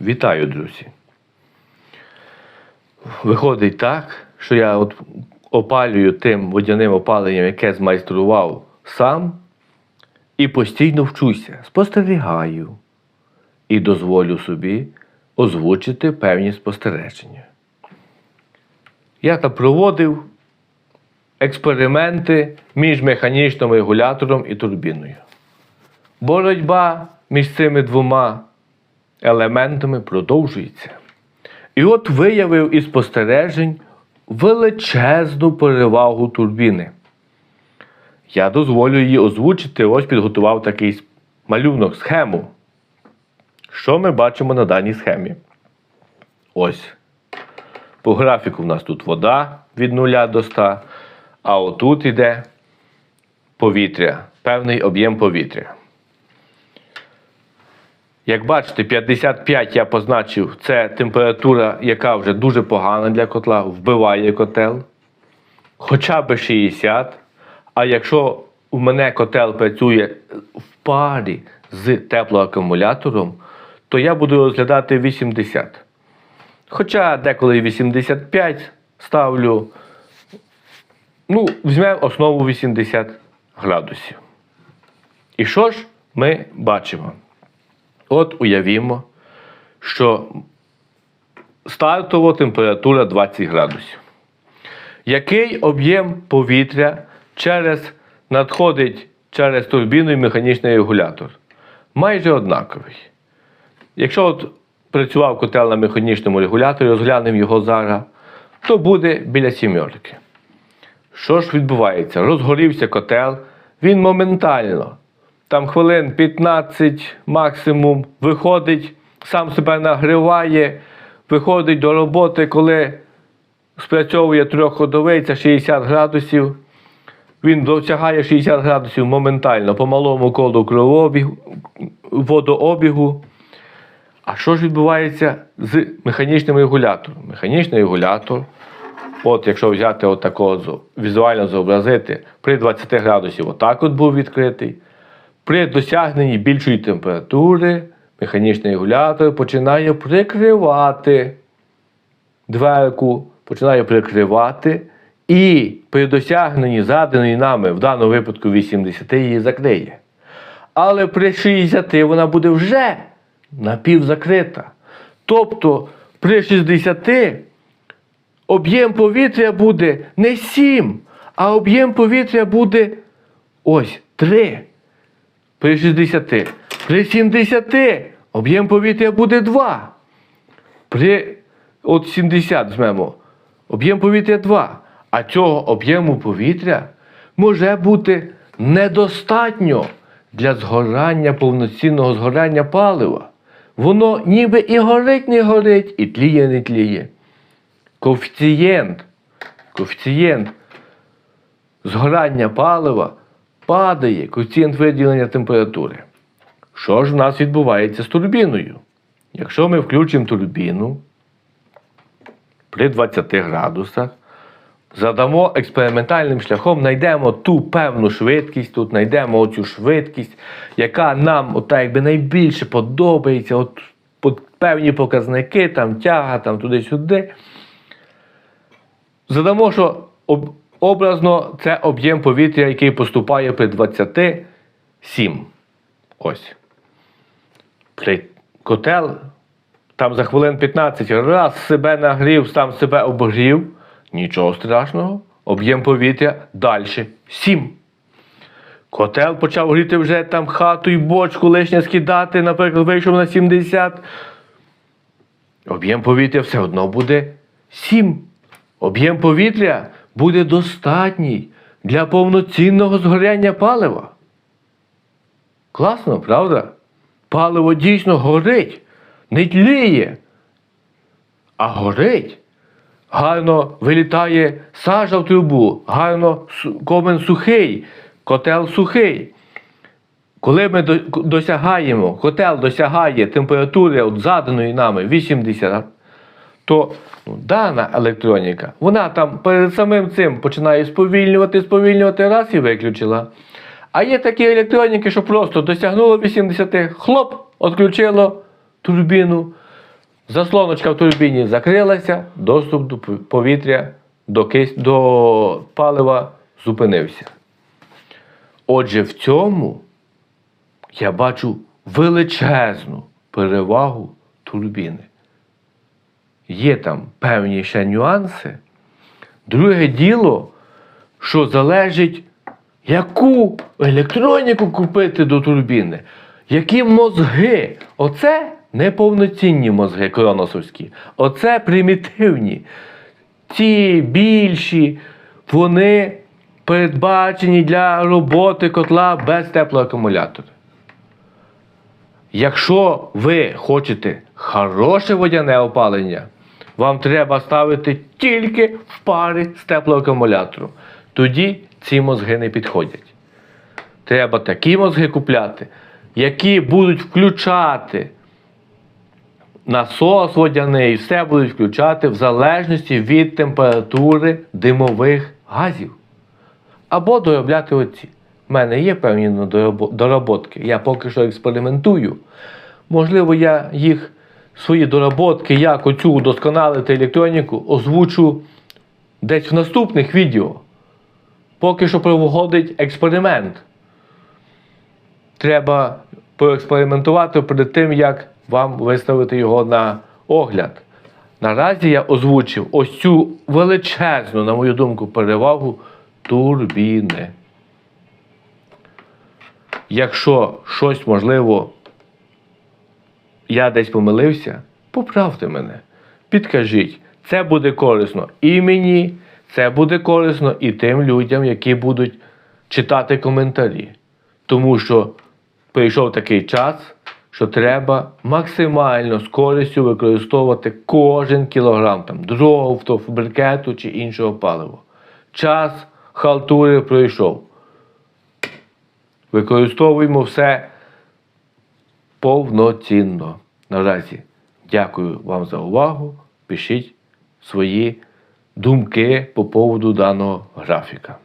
Вітаю, друзі. Виходить так, що я от опалюю тим водяним опаленням, яке змайстрував сам, і постійно вчуся, спостерігаю і дозволю собі озвучити певні спостереження. Я там проводив експерименти між механічним регулятором і турбіною. Боротьба між цими двома елементами продовжується. І от виявив із спостережень величезну перевагу турбіни. Я дозволю її озвучити, ось підготував такий малюнок, схему. Що ми бачимо на даній схемі? Ось. По графіку в нас тут вода від 0 до 100, а отут іде повітря, певний об'єм повітря. Як бачите, 55 я позначив, це температура, яка вже дуже погана для котла, вбиває котел. Хоча б 60. А якщо у мене котел працює в парі з теплоакумулятором, то я буду розглядати 80. Хоча деколи 85 ставлю. Ну, візьмемо основу 80 градусів. І що ж ми бачимо? От уявімо, що стартова температура 20 градусів. Який об'єм повітря через, надходить через турбіну і механічний регулятор? Майже однаковий. Якщо от працював котел на механічному регуляторі, розглянемо його зараз, то буде біля сімерки. Що ж відбувається? Розгорівся котел, він моментально, там хвилин 15 максимум, виходить, сам себе нагріває, виходить до роботи, коли спрацьовує трьохходовий, це 60 градусів. Він досягає 60 градусів моментально по малому колу кровообігу, водообігу. А що ж відбувається з механічним регулятором? Механічний регулятор, от якщо взяти от візуально зобразити, при 20 градусів отак от був відкритий. При досягненні більшої температури механічний регулятор починає прикривати дверку, починає прикривати, і при досягненні заданої нами, в даному випадку 80, її закриє. Але при 60 вона буде вже напівзакрита. Тобто при 60 об'єм повітря буде не 7, а об'єм повітря буде ось 3 при 60. При 70 об'єм повітря буде 2. При от 70 візьмемо, об'єм повітря 2. А цього об'єму повітря може бути недостатньо для згорання, повноцінного згорання палива. Воно ніби і горить, не горить, і тліє, не тліє. Коефіцієнт, коефіцієнт згорання палива падає коефіцієнт виділення температури. Що ж в нас відбувається з турбіною? Якщо ми включимо турбіну при 20 градусах, задамо експериментальним шляхом, знайдемо ту певну швидкість, тут знайдемо оцю швидкість, яка нам от, якби найбільше подобається, от, от певні показники, там тяга, там туди-сюди. Задамо, що об, образно це об'єм повітря, який поступає при 27. Ось. При котел там за хвилин 15 раз себе нагрів, сам себе обгрів. Нічого страшного. Об'єм повітря далі 7. Котел почав гріти вже там хату і бочку лишнє скидати, наприклад, вийшов на 70. Об'єм повітря все одно буде 7. Об'єм повітря буде достатній для повноцінного згоряння палива. Класно, правда? Паливо дійсно горить, не тліє, а горить. Гарно вилітає сажа в трубу, гарно комен сухий, котел сухий. Коли ми досягаємо, котел досягає температури от заданої нами 80, то ну, дана електроніка, вона там перед самим цим починає сповільнювати, сповільнювати раз і виключила. А є такі електроніки, що просто досягнуло 80, хлоп, відключило турбіну. Заслоночка в турбіні закрилася, доступ до повітря до, кис... до палива зупинився. Отже, в цьому я бачу величезну перевагу турбіни. Є там певні ще нюанси. Друге діло, що залежить, яку електроніку купити до турбіни, які мозги. Оце неповноцінні мозги кроносовські. Оце примітивні. Ці більші, вони передбачені для роботи котла без теплоакумулятора. Якщо ви хочете хороше водяне опалення, вам треба ставити тільки в парі з теплоакумулятором. Тоді ці мозги не підходять. Треба такі мозги купляти, які будуть включати насос водяний, все будуть включати в залежності від температури димових газів. Або доробляти оці. У мене є певні доработки. Я поки що експериментую. Можливо, я їх свої доработки, як оцю удосконалити електроніку, озвучу десь в наступних відео. Поки що проводить експеримент. Треба поекспериментувати перед тим, як вам виставити його на огляд. Наразі я озвучив ось цю величезну, на мою думку, перевагу турбіни. Якщо щось можливо, я десь помилився, поправте мене, підкажіть. Це буде корисно і мені, це буде корисно і тим людям, які будуть читати коментарі. Тому що прийшов такий час, що треба максимально з користю використовувати кожен кілограм там, дров, брикету чи іншого палива. Час халтури пройшов. Використовуємо все повноцінно. Наразі дякую вам за увагу. Пишіть свої думки по поводу даного графіка.